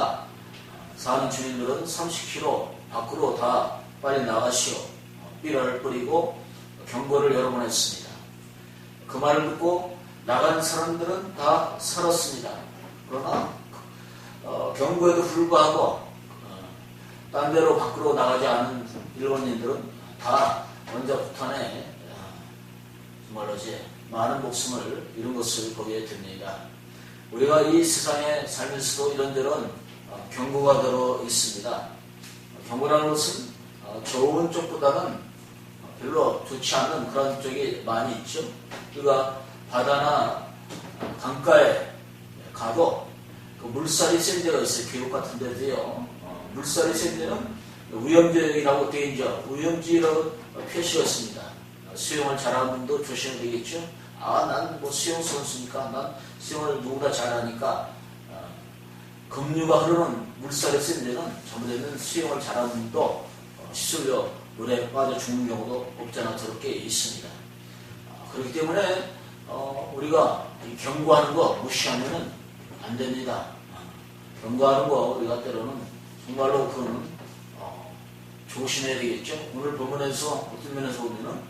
투하되니까 사는 주민들은 30km 밖으로 다 빨리 나가시오. 삐를 뿌리고 경고를 여러 번 했습니다. 그 말을 듣고 나간 사람들은 다 살았습니다. 그러나 어, 경고에도 불구하고 어, 딴 데로 밖으로 나가지 않은 일본인들은 다 원자 폭탄에 어, 정말로 이제 많은 목숨을 잃은 것을 보게 됩니다. 우리가 이 세상에 살면서도 이런저런 어, 경고가 들어 있습니다. 경고라는 것은 어, 좋은 쪽보다는 별로 좋지 않은 그런 쪽이 많이 있죠. 그러니까 바다나 강가에 가도 그 물살이 센 데가 있어요. 계곡 같은 데도요. 어, 물살이 센 데는 위험지역이라고 되어 있죠. 위험지라고 표시했습니다. 수영을 잘하는 분도 조심해야 되겠죠. 아, 난 뭐 수영 선수니까, 난 수영을 누구나 잘하니까 급류가 흐르는 물살이 센 데는 잘못되면 수영을 잘하는 분도 시술려 물에 빠져 죽는 경우도 없지 않아 저렇게 있습니다. 아, 그렇기 때문에 어, 우리가 경고하는 거 무시하면 안 됩니다. 아, 경고하는 거 우리가 때로는 정말로 그는 어, 조심해야 되겠죠. 오늘 본문에서 어떤 면에서 보면은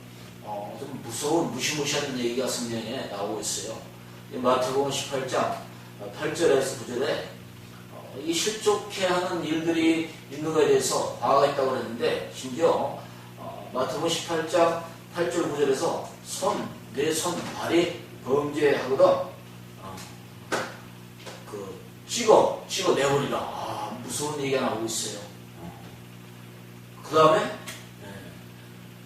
어, 좀 무서운 무시무시한 얘기가 성경에 나오고 있어요. 마태복음 18장 8절에서 9절에 이 실족해 하는 일들이 있는 것에 대해서 봐가 있다고 그랬는데 심지어 어, 마태복음 18장 8절 9절에서 손, 내 손, 발이 범죄하거든 어, 그 찍어, 찍어 내버리라. 아, 무서운 얘기가 나오고 있어요. 어. 그 다음에 네,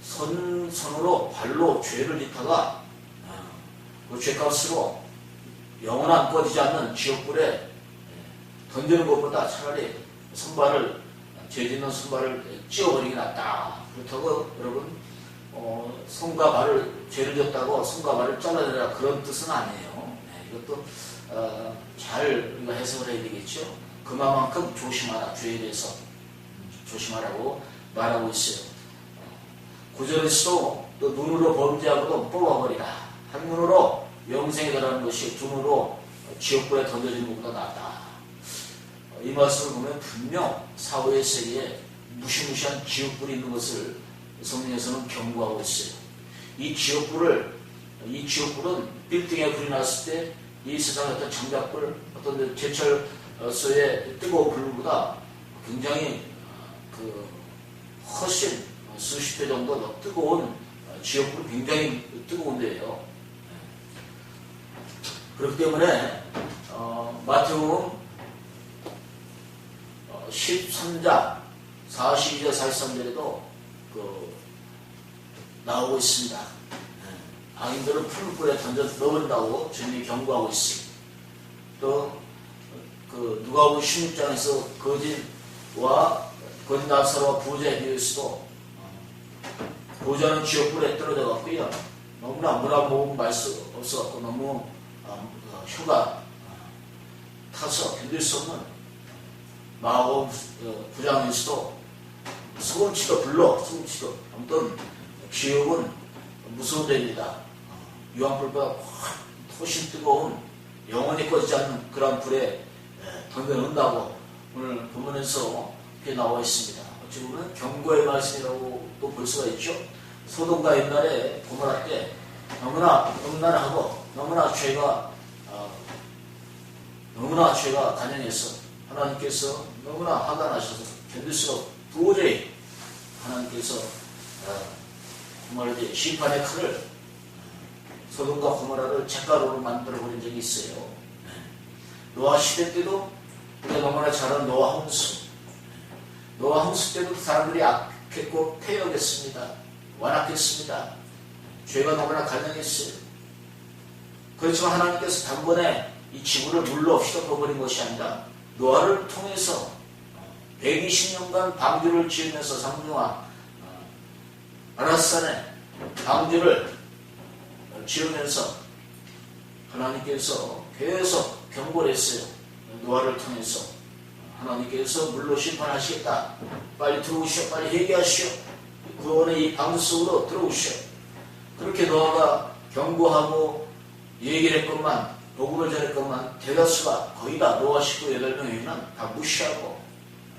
손, 손으로 발로 죄를 짓다가 어, 그 죄값으로 영원한 꺼지지 않는 지옥불에 던지는 것보다 차라리 선발을 죄짓는 선발을 찌어버리기 낫다. 그렇다고 여러분 어, 손과 발을 죄를 졌다고 손과 발을 잘라내라 그런 뜻은 아니에요. 네, 이것도 어, 잘 해석을 해야 되겠죠. 그만큼 조심하라 죄에 대해서 조심하라고 말하고 있어요. 구절에서도 또 눈으로 범죄하고도 뽑아버리라. 한 눈으로 영생에 달하는 것이 두 눈으로 지옥불에 던져지는 것보다 낫다. 이 말씀을 보면 분명 사후의 세계에 무시무시한 지옥불이 있는 것을 성경에서는 경고하고 있어요. 이 지옥불을 이 지옥불은 빌딩에 불이 났을 때 이 세상의 어떤 장작불, 어떤 제철소의 뜨거운 불보다 굉장히 그 훨씬 수십 배 정도 더 뜨거운 지옥불이 굉장히 뜨거운 데예요. 그렇기 때문에 어, 마태복음 13장 42절 43절에도 그 나오고 있습니다. 네. 악인들은 풀불에 던져 넣은다고 주님이 경고하고 있습니다. 또 그 누가복음 16장에서 거짓과 거짓 나사로와 부자에 비해서도 어, 부자는 지옥불에 떨어져 갔고요. 너무나 물어보면 말수 없어갖고 너무 어, 휴가 어, 타서 견딜 수 없는 마법 부장에서도 소금치도 불러 소금치도 아무튼 지옥은 무서운 데입니다. 유황불보다 훨씬 뜨거운 영원히 꺼지지 않는 그런 불에 던져놓는다고 오늘 본문에서 이렇게 나와 있습니다. 어찌 보면 경고의 말씀이라고 또 볼 수가 있죠. 소돔과 옛날에 고모라 때 너무나 음란하고 너무나 죄가 어, 너무나 죄가 간연해서 하나님께서 너무나 화가 나셔서 견딜 수가 도저히 하나님께서 어, 정말 이제 심판의 칼을 소돔과 고모라를 책가루로 만들어 버린 적이 있어요. 네. 노아 시대 때도 우리가 너무나 잘 아는 노아 홍수. 노아 홍수 때도 사람들이 악했고 폐역했습니다. 완악했습니다. 죄가 너무나 간영했어요. 그렇지만 하나님께서 단번에 이 지구를 물로 휘덮어버린 것이 아니라 노아를 통해서 120년간 방주를 지으면서 상중하 어, 아라산에 방주를 지으면서 하나님께서 계속 경고를 했어요. 노아를 통해서 하나님께서 물로 심판하시겠다. 빨리 들어오시오. 빨리 회개하시오. 구원의 이 속으로 들어오시오. 그렇게 노아가 경고하고 얘기를 했건만 복음을 전했건만 대다수가 거의 다 노아 식구 8명이면 다 무시하고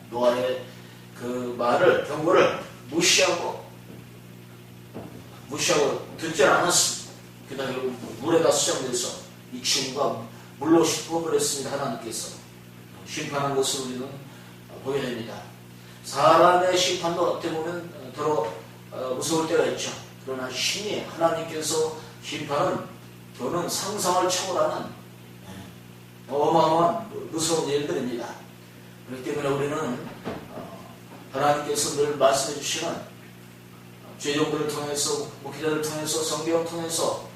노아의 그 말을 경고를 무시하고 무시하고 듣지 않았습니다. 그다음에 결국 물에다 수정돼서 이 친구가 물로 씻어버렸습니다. 하나님께서 심판한 것을 우리는 보게 됩니다. 사람의 심판도 어떻게 보면 더러 무서울 때가 있죠. 그러나 신이 하나님께서 심판은 그는 상상을 초월하는 어마어마한 무서운 일들입니다. 그렇기 때문에 우리는 하나님께서 늘 말씀해 주시는 죄종들을 통해서 목회자를 통해서 성경을 통해서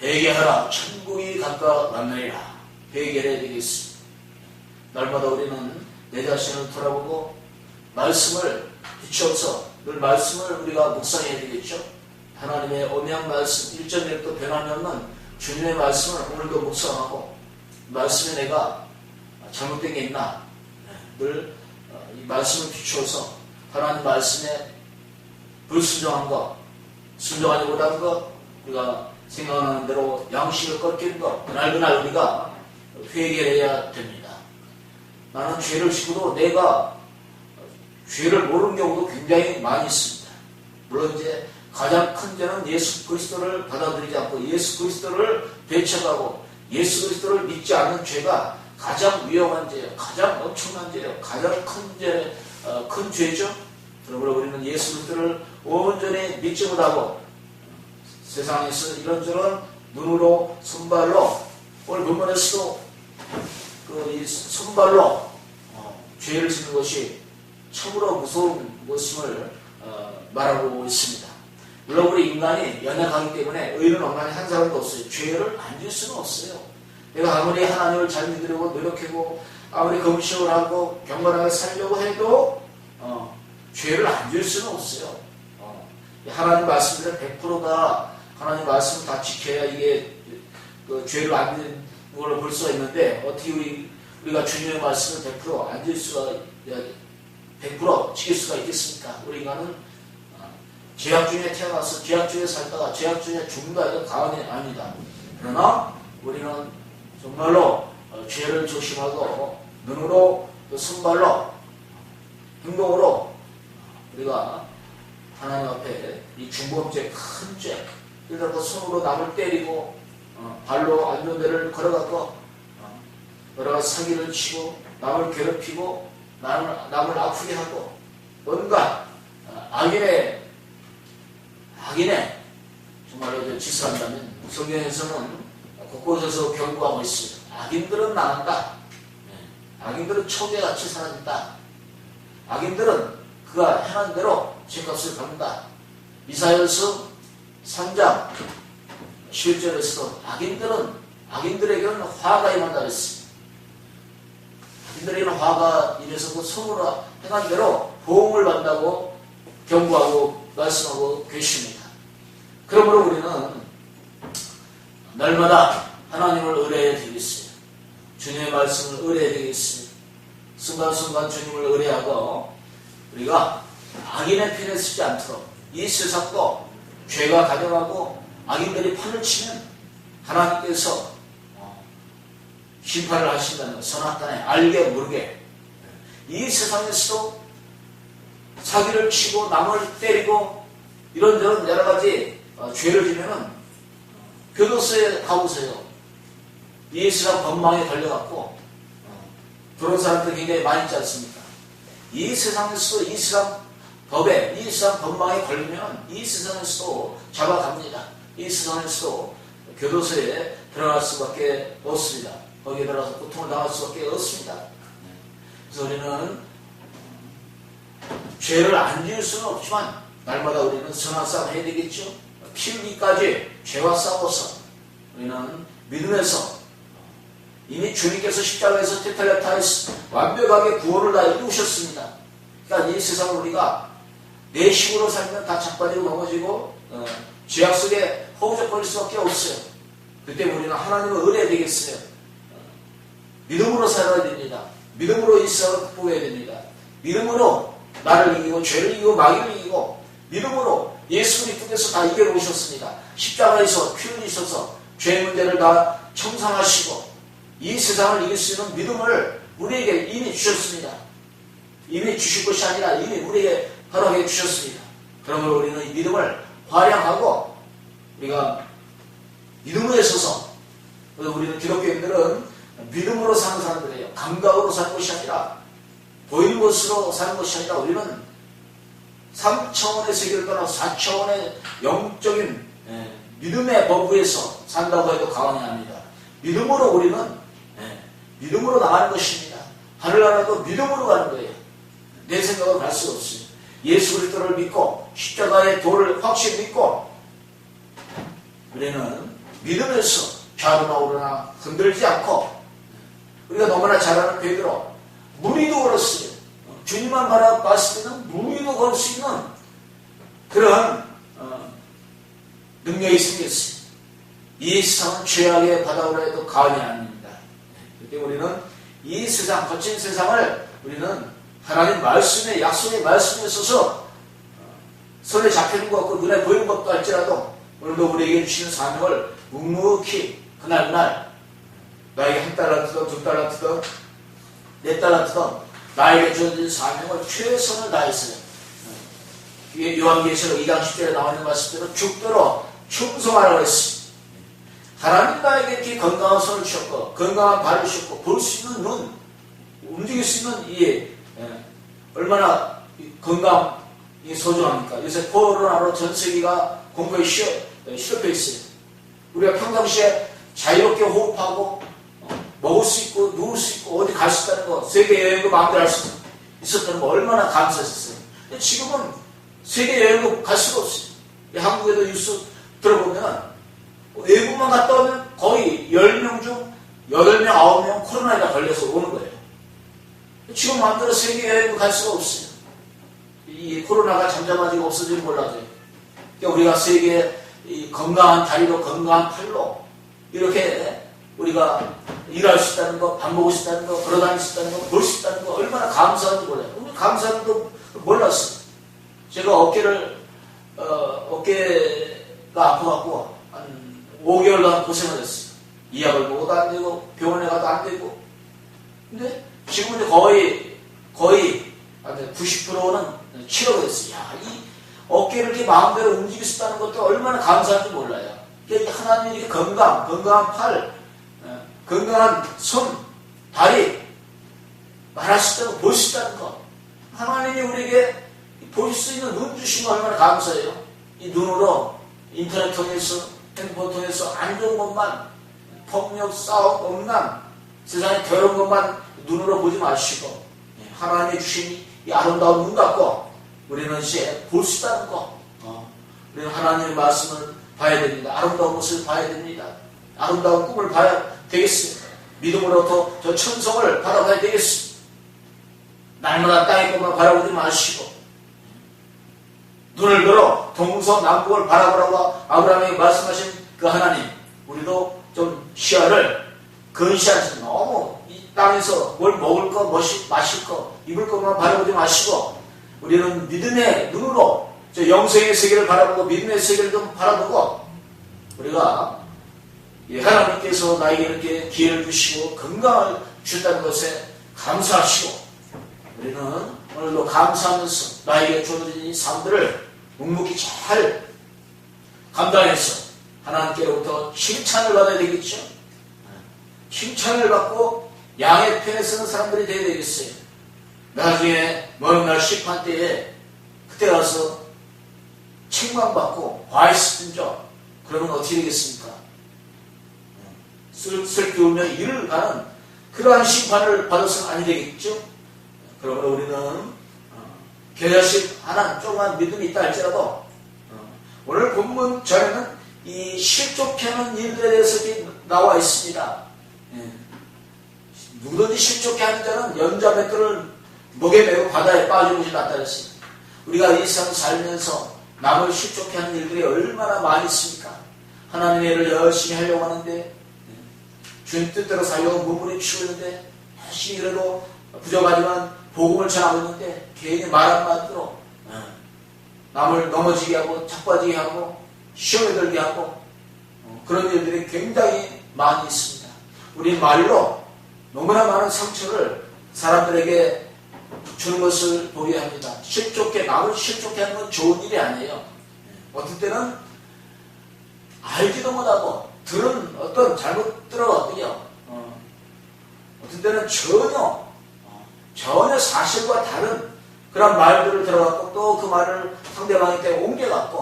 회개하라 천국이 가까웠느니라 회개해야 되겠습니다. 날마다 우리는 내 자신을 돌아보고 말씀을 비추어서 늘 말씀을 우리가 묵상해야 되겠죠. 하나님의 언약 말씀 1.1도 변함이 없는 주님의 말씀을 오늘도 묵상하고 말씀에 내가 잘못된 게 있나 늘 이 말씀을 비추어서 하나님 말씀에 불순종한 것, 순종하지 못한 것, 우리가 생각하는 대로 양식을 꺾이는 것, 그날 그날 우리가 회개해야 됩니다. 나는 죄를 지고도 내가 죄를 모르는 경우도 굉장히 많이 있습니다. 물론 이제 가장 큰 죄는 예수 그리스도를 받아들이지 않고 예수 그리스도를 배척하고 예수 그리스도를 믿지 않는 죄가 가장 위험한 죄예요. 가장 엄청난 죄예요. 가장 큰 죄, 어, 큰 죄죠. 그러므로 우리는 예수 그리스도를 온전히 믿지 못하고 세상에서 이런저런 눈으로 손발로 오늘 본문에서도 그이 손발로 어, 죄를 짓는 것이 참으로 무서운 것임을 어, 말하고 있습니다. 물론 우리 인간이 연약하기 때문에 의는 없나니 한 사람도 없어요. 죄를 안질 수는 없어요. 내가 아무리 하나님을 잘 믿으려고 노력하고 아무리 검식을 하고 경건하게 살려고 해도 어, 죄를 안질 수는 없어요. 어, 하나님 말씀들은 100%가 하나님 말씀을 다 지켜야 이게 그 죄를 안 짓는 걸로 볼 수가 있는데 어떻게 우리, 우리가 주님의 말씀을 100%안 질 수가 100% 지킬 수가 있겠습니까? 우리 인간은 어, 죄악 중에 태어나서 죄악 중에 살다가 죄악 중에 죽는다 이건 가언이 아니다. 그러나 우리는 정말로 어, 죄를 조심하고 눈으로 손발로 행동으로 우리가 하나님 앞에 이 중범죄 큰 죄, 들어 손으로 남을 때리고 어, 발로 안 좋은 데를 걸어갖고 어, 여러 가지 사기를 치고 남을 괴롭히고 남을, 남을 아프게 하고 뭔가 어, 악인의 악인의 정말로 짓을 한다면 성경에서는 곳곳에서 경고하고 있어요. 악인들은 나간다. 네. 악인들은 초계같이 사라진다. 악인들은 그가 행한 대로 죄값을 받는다. 이사야서 3장 11절에서도 악인들은 악인들에게는 화가 임한다 그랬습니다. 악인들에게는 화가 임해서 그 손으로 행한 대로 보험을 받는다고 경고하고 말씀하고 계십니다. 그러므로 우리는 날마다 하나님을 의뢰해야 되겠어요. 주님의 말씀을 의뢰해야 되겠어요. 순간순간 주님을 의뢰하고 우리가 악인의 편에 쓰지 않도록 이 세상도 죄가 가져가고 악인들이 판을 치면 하나님께서 어, 심판을 하신다는 것, 선악간에 알게 모르게 이 세상에서도 사기를 치고 남을 때리고 이런저런 여러 가지 어, 죄를 지면은 교도소에 가보세요. 이 세상 법망에 걸려갖고 어, 그런 사람들 굉장히 많이 있지 않습니까? 이 세상에서도 이 세상 법에 이 세상 법망에 걸리면 이 세상에서도 잡아갑니다. 이 세상에서도 교도소에 들어갈 수밖에 없습니다. 거기에 들어가서 고통을 당할 수밖에 없습니다. 그래서 우리는 죄를 안 지을 수는 없지만 날마다 우리는 싸움 해야 되겠죠. 피우기까지 죄와 싸워서 우리는 믿음에서 이미 주님께서 십자가에서 테탈레타에서 완벽하게 구원을 다 이루셨습니다. 그러니까 이 세상을 우리가 내 힘으로 살면 다 자빠지고 넘어지고 어, 죄악 속에 허우적거릴 수밖에 없어요. 그때 우리는 하나님을 의뢰해야 되겠어요. 어, 믿음으로 살아야 됩니다. 믿음으로 이 세상을 극복해야 됩니다. 믿음으로 나를 이기고 죄를 이기고 마귀를 이기고 믿음으로 예수 그리스도께서 다 이겨놓으셨습니다. 십자가에서 피 흘리셔서 죄 문제를 다 청산하시고 이 세상을 이길 수 있는 믿음을 우리에게 이미 주셨습니다. 이미 주실 것이 아니라 이미 우리에게 허락해 주셨습니다. 그러면 우리는 이 믿음을 활용하고 우리가 믿음으로 서서 우리는 기독교인들은 믿음으로 사는 사람들이에요. 감각으로 사는 것이 아니라 보이는 것으로 사는 것이 아니라 우리는 3차원의 세계를 떠나 4차원의 영적인 예, 믿음의 범부에서 산다고 해도 과언이 아닙니다. 믿음으로 우리는 예, 믿음으로 나가는 것입니다. 하늘나라도 믿음으로 가는 거예요. 내 생각으로 갈수 없어요. 예수 그리스도를 믿고 십자가의 도를 확실히 믿고 우리는 믿음에서 좌로나 오르나 흔들지 않고 우리가 너무나 잘 아는 베드로 무리도 걸었어요. 주님만 바라봤을 때는 무리도 걸수 있는 그런 어, 능력이 생겼어요. 이 세상은 죄악의 바다로 해도 과언이 아닙니다. 그때 우리는 이 세상, 거친 세상을 우리는 하나님 말씀의 약속의 말씀에 있어서 손에 잡히는 것 없고 눈에 보이는 것도 할지라도 오늘도 우리에게 주시는 사명을 묵묵히 그날 그날 나에게 한 달란트든 두 달란트든 네 달란트든 나에게 주어진 사명을 최선을 다했어요. 요한계시록 2장 10절에 나와 있는 말씀대로 죽도록 충성하라고 했습니다. 하나님 나에게 이렇게 건강한 손을 주셨고 건강한 발을 주셨고 볼 수 있는 눈 움직일 수 있는 이 예, 얼마나 건강 이 소중합니까? 요새 코로나로 전 세계가 공부에 시럽혀 있어요. 우리가 평상시에 자유롭게 호흡하고 어, 먹을 수 있고 누울 수 있고 어디 갈 수 있다는 거 세계 여행도 마음대로 할 수 있었다는 거 얼마나 감사했었어요. 근데 지금은 세계 여행도 갈 수가 없어요. 한국에도 뉴스 들어보면 외국만 갔다 오면 거의 10명 중 8명, 9명 코로나에 걸려서 오는 거예요. 지금 마음대로 세계 여행도 갈 수가 없어요. 이 코로나가 잠잠하지고 없어지면 몰라도요. 그러니까 우리가 세계 건강한 다리로 건강한 팔로 이렇게 우리가 일할 수 있다는 거, 밥 먹을 수 있다는 거, 걸어다닐 수 있다는 거, 볼 수 있다는 거 얼마나 감사한지 몰라요. 우리 감사한지도 몰랐어요. 제가 어깨를 어, 어깨가 아파갖고 한 5개월 동안 고생을 했어요. 이 약을 먹어도 안 되고 병원에 가도 안 되고 근데 지금은 거의 거의 90%는 치료가 됐어요. 야, 이 어깨를 이렇게 마음대로 움직일 수 있다는 것도 얼마나 감사한지 몰라요. 하나님이 이렇게 건강, 건강한 팔, 어, 건강한 손, 다리 말할 수 있다고 볼 수 있다는 것. 하나님이 우리에게 볼 수 있는 눈 주신 거 얼마나 감사해요. 이 눈으로 인터넷 통해서 핸드폰 통해서 안 좋은 것만 폭력, 싸움, 음란 세상에 더러운 것만 눈으로 보지 마시고 예, 하나님이 주신 이 아름다운 눈 갖고 우리는 이제 볼 수 있다는 거. 어. 우리는 하나님의 말씀을 봐야 됩니다. 아름다운 모습을 봐야 됩니다. 아름다운 꿈을 봐야 되겠습니다. 믿음으로부터 저 천성을 바라봐야 되겠습니다. 날마다 땅의 것만 바라보지 마시고 눈을 들어 동서남북을 바라보라고 아브라함이 말씀하신 그 하나님 우리도 좀 시야를 근시하지 너무 이 땅에서 뭘 먹을 거, 마실 거, 입을 것만 바라보지 마시고 우리는 믿음의 눈으로 저 영생의 세계를 바라보고 믿음의 세계를 좀 바라보고 우리가 하나님께서 나에게 이렇게 기회를 주시고 건강을 주셨다는 것에 감사하시고 우리는 오늘도 감사하면서 나에게 주어진 이 삶들을 묵묵히 잘 감당해서 하나님께로부터 칭찬을 받아야 되겠죠. 칭찬을 받고 양의 편에 서는 사람들이 되어야 되겠어요. 나중에 먼 날 심판 때에 그때 가서 책망받고 과했을 죠 그러면 어떻게 되겠습니까? 슬슬 기우며 이를 가는 그러한 심판을 받아서는 아니 되겠죠? 그러면 우리는 겨자씨 하나 조그만 믿음이 있다 할지라도 어, 오늘 본문 전에는 이 실족하는 일들에 대해서 나와 있습니다. 예. 누구든지 실족해 하는 자는 연자 맷돌을 목에 메고 바다에 빠지고 지났다 그랬습니다. 우리가 이 세상 살면서 남을 실족해 하는 일들이 얼마나 많이 있습니까? 하나님의 일을 열심히 하려고 하는데 주님 뜻대로 살려고 몸부림치고 있는데 열심히 이래도 부족하지만 복음을 전하고 있는데 괜히 말 한마디로 남을 넘어지게 하고 착빠지게 하고 시험에 들게 하고 어, 그런 일들이 굉장히 많이 있습니다. 우리 말로 너무나 많은 상처를 사람들에게 주는 것을 보게 합니다. 실족해, 남을 실족해 하는 건 좋은 일이 아니에요. 어떤 때는 알지도 못하고 들은 어떤 잘못 들어가고요. 어, 어떤 때는 전혀 어, 전혀 사실과 다른 그런 말들을 들어갖고 또 그 말을 상대방에게 옮겨갖고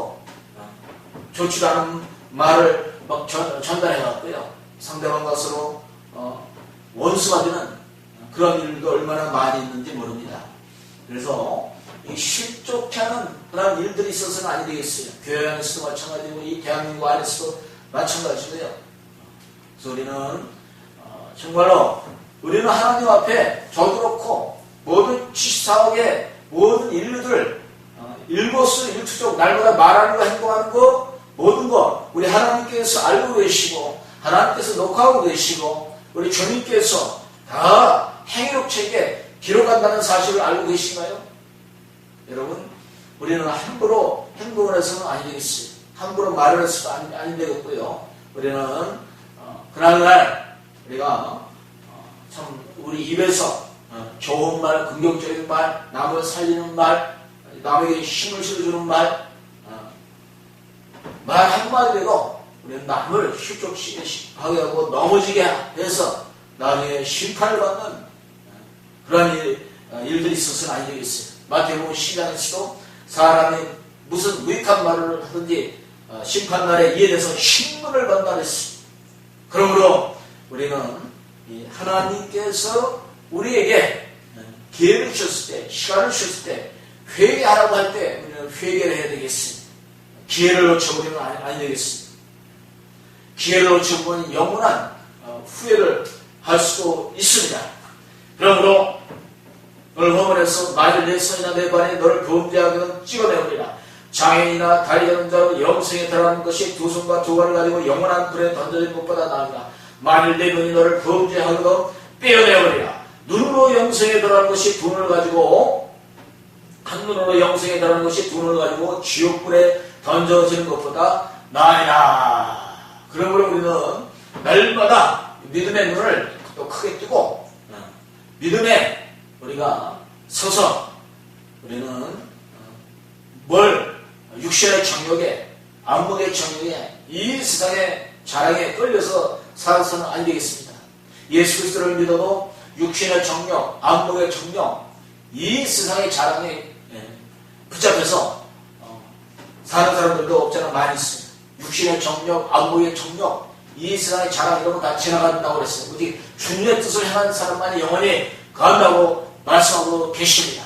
어, 좋지도 않은 말을 막 전, 전달해갖고요. 상대방과 서로 어, 원수가 되는 그런 일도 얼마나 많이 있는지 모릅니다. 그래서 이 실족하는 그런 일들이 있어서는 아니 되겠어요. 교회 안에서도 마찬가지고 이 대한민국 안에서도 마찬가지고요. 그래서 우리는 어, 정말로 우리는 하나님 앞에 저도 그렇고 모든 74억의 모든 인류들 어, 일거수 일투족 날마다 말하는 거 행동하는 거 모든 거 우리 하나님께서 알고 계시고 하나님께서 녹화하고 계시고 우리 주님께서 다 행위록책에 기록한다는 사실을 알고 계신가요? 여러분 우리는 함부로 행동을 해서는 아니 되겠어요. 함부로 말을 해서도 아니, 아니 되겠고요. 우리는 어, 그날날 우리가 어, 참 우리 입에서 어, 좋은 말, 긍정적인 말, 남을 살리는 말, 남에게 힘을 실어주는 말, 어, 말 한마디로 우리는 남을 실족하게 하고 넘어지게 해서 나중에 심판을 받는 어, 그러한 일, 어, 일들이 있어서는 아니 되겠어요. 마태복음 시장에서도 사람이 무슨 무익한 말을 하든지 어, 심판날에 이에 대해서 신문을 받는다 했습니다. 그러므로 우리는 이 하나님께서 우리에게 기회를 주셨을 때, 시간을 주셨을 때, 회개하라고 할 때 우리는 회개를 해야 되겠습니다. 기회를 놓쳐버리면 아니, 되겠습니다. 기회를 놓쳐버리면 영원한 어, 후회를 할 수도 있습니다. 그러므로 너를 허물해서 말을 내 손이나 내 발에 너를 범죄하게는 찍어내버리라. 장애인이나 다리 되는 자로 영생에 들어가는 것이 두 손과 두 발을 가지고 영원한 불에 던져진 것보다 나으다. 만일 내 눈이 너를 범죄하거든 빼어내버리라. 눈으로 영생에 들어가는 것이 두 눈을 가지고 한 눈으로 영생에 들어가는 것이 두 눈을 가지고 지옥불에 던져지는 것보다 나으리라. 그러므로 우리는 날마다 믿음의 눈을 또 크게 뜨고 어, 믿음에 우리가 서서 우리는 어, 뭘 육신의 정욕에 안목의 정욕에 이 세상의 자랑에 끌려서 살아서는 안 되겠습니다. 예수 그리스도를 믿어도 육신의 정욕, 안목의 정욕 이 세상의 자랑에 예, 붙잡혀서 어, 사는 사람들도 없잖아 많이 있습니다. 육신의 정욕, 안목의 정욕 이 세상의 자랑 이런 거 다 지나간다고 그랬어요. 어디 주님의 뜻을 향한 사람만이 영원히 간다고 말씀하고 계십니다.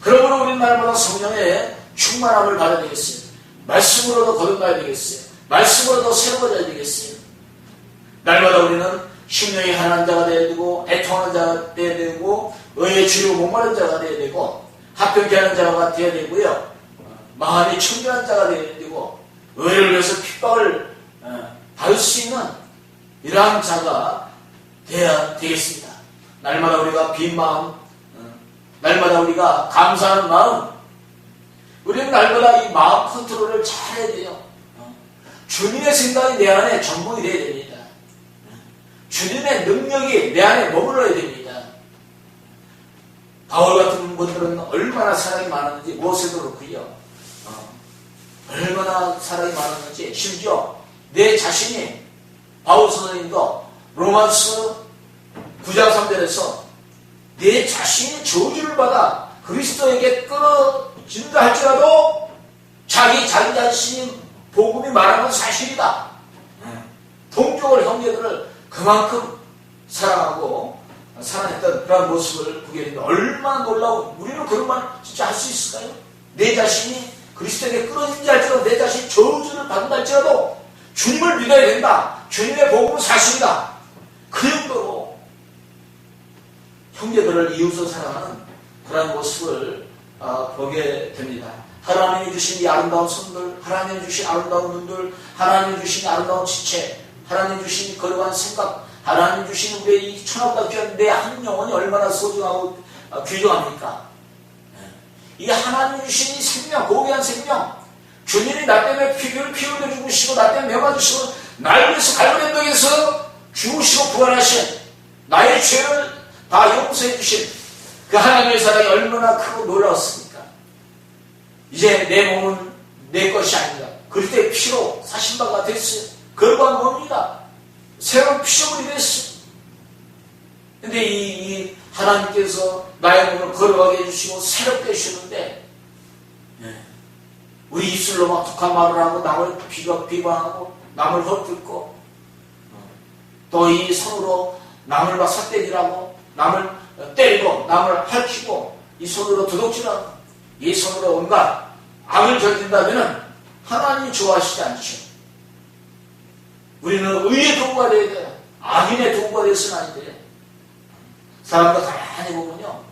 그러므로 우리 날마다 성령의 충만함을 받아야 되겠어요. 말씀으로도 거듭나야 되겠어요. 말씀으로도 새로워져야 되겠어요. 날마다 우리는 심령이 하나는 자가 되어야 되고 애통하는 자가 되어야 되고 의의 주로 목마른 자가 되어야 되고 합병케 하는 자가 되어야 되고요. 마음이 청결한 자가 되어야 되고 의를 위해서 핍박을 어, 받을 수 있는 이러한 자가 되어야 되겠습니다. 날마다 우리가 빈 마음, 어, 날마다 우리가 감사하는 마음, 우리는 날마다 이 마음 컨트롤을 잘 해야 돼요. 어, 주님의 생각이 내 안에 전부이 되어야 됩니다. 주님의 능력이 내 안에 머물러야 됩니다. 바울 같은 분들은 얼마나 사랑이 많았는지 무엇에도 그렇고요. 어, 얼마나 사랑이 많았는지 심지어 내 자신이 바울 선생님도 로마스 9장 3절에서 내 자신이 저주를 받아 그리스도에게 끊어 진다 할지라도 자기 자기 자신이 복음이 말하는 건 사실이다. 동족을 형제들을 그만큼 사랑하고 사랑했던 그런 모습을 보게 되는데 얼마나 놀라운 우리는 그런 말 진짜 할 수 있을까요? 내 자신이 그리스도에게 끊어진지 할지라도 내 자신이 저주를 받는다 할지라도 주님을 믿어야 된다. 주님의 복음은 사실이다. 그 정도로 형제들을 이웃을 사랑하는 그런 모습을 아, 보게 됩니다. 하나님이 주신 이 아름다운 손들, 하나님이 주신 아름다운 눈들, 하나님이 주신 아름다운 지체, 하나님이 주신 이 거룩한 생각, 하나님이 주신 우리의 이 천하보다 귀한 내한 영혼이 얼마나 소중하고 아, 귀중합니까? 이 하나님이 주신 이 생명, 고귀한 생명, 주님이 나 때문에 피를 피 흘려 죽으시고 나 때문에 주시고 날 위해서 갈보리 벽에서 죽으시고 부활하신 나의 죄를 다 용서해 주신 그 하나님의 사랑이 얼마나 크고 놀라웠습니까? 이제 내 몸은 내 것이 아닙니다. 그때 피로 사신 바가 됐어요. 거룩한 몸입니다. 새로운 피조물이 됐어요. 근데 이, 이 하나님께서 나의 몸을 거룩하게 해주시고 새롭게 해주시는데 예. 우리 입술로 막 독한 말을 하고 남을 비방, 비방하고 남을 헛듣고 또 이 손으로 남을 막 삿대질하고 남을 때리고 남을 핥히고 이 손으로 도둑질하고 이 손으로 온갖 악을 저지른다면 하나님이 좋아하시지 않죠. 우리는 의의 도구가 되어야 돼요. 악인의 도구가 되어서는 안 돼요. 사람들 가만히 보면요.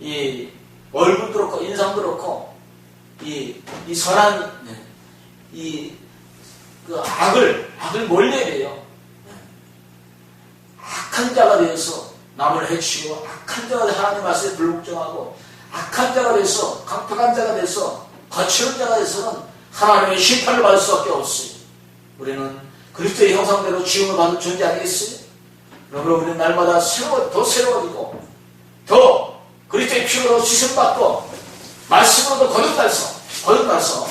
이 얼굴도 그렇고 인상도 그렇고 이, 이 선한 이 그 악을 악을 몰려야 돼요. 악한 자가 되어서 남을 해치고 악한 자가 하나님 말씀에 불복종하고 악한 자가 돼서 강팍한 자가 돼서 거칠은 자가 돼서는 하나님의 심판을 받을 수밖에 없어요. 우리는 그리스도의 형상대로 지음을 받는 존재 아니겠어요? 그러므로 우리는 날마다 새로워, 더 새로워지고 더 그리스도의 피로 씻음받고 말씀으로도 거듭나서 거듭나서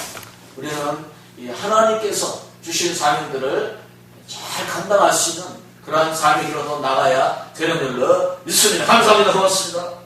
우리는 이 하나님께서 주신 사명들을 잘 감당할 수 있는 그러한 삶의 길로 나가야 되는 걸로 믿습니다. 감사합니다. 고맙습니다.